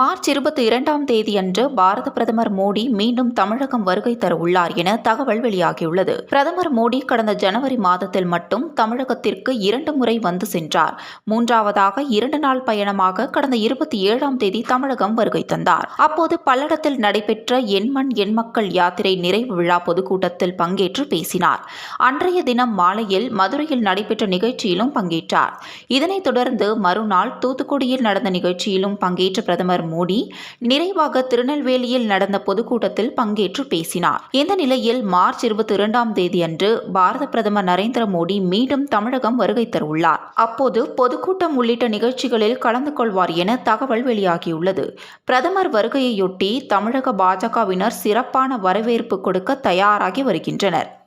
March இருபத்தி இரண்டாம் தேதியன்று பாரத பிரதமர் மோடி மீண்டும் தமிழகம் வருகை தர உள்ளார் என தகவல் வெளியாகியுள்ளது. பிரதமர் மோடி கடந்த ஜனவரி மாதத்தில் மட்டும் தமிழகத்திற்கு இரண்டு முறை வந்து சென்றார். மூன்றாவதாக இரண்டு நாள் பயணமாக கடந்த இருபத்தி ஏழாம் தேதி தமிழகம் வருகை தந்தார். அப்போது பல்லடத்தில் நடைபெற்ற எண்மண் எண் மக்கள் யாத்திரை நிறைவு விழா பொதுக்கூட்டத்தில் பங்கேற்று பேசினார். அன்றைய தினம் மாலையில் மதுரையில் நடைபெற்ற நிகழ்ச்சியிலும் பங்கேற்றார். இதனைத் தொடர்ந்து மறுநாள் தூத்துக்குடியில் நடந்த நிகழ்ச்சியிலும் பங்கேற்ற பிரதமர் மோடி நிறைவாக திருநெல்வேலியில் நடந்த பொதுக்கூட்டத்தில் பங்கேற்று பேசினார். இந்த நிலையில் மார்ச் இருபத்தி இரண்டாம் தேதியன்று பாரத பிரதமர் நரேந்திர மோடி மீண்டும் தமிழகம் வருகை தரவுள்ளார் அப்போது பொதுக்கூட்டம் உள்ளிட்ட நிகழ்ச்சிகளில் கலந்து கொள்வார் என தகவல் வெளியாகியுள்ளது. பிரதமர் வருகையையொட்டி தமிழக பாஜகவினர் சிறப்பான வரவேற்பு கொடுக்க தயாராகி வருகின்றனர்.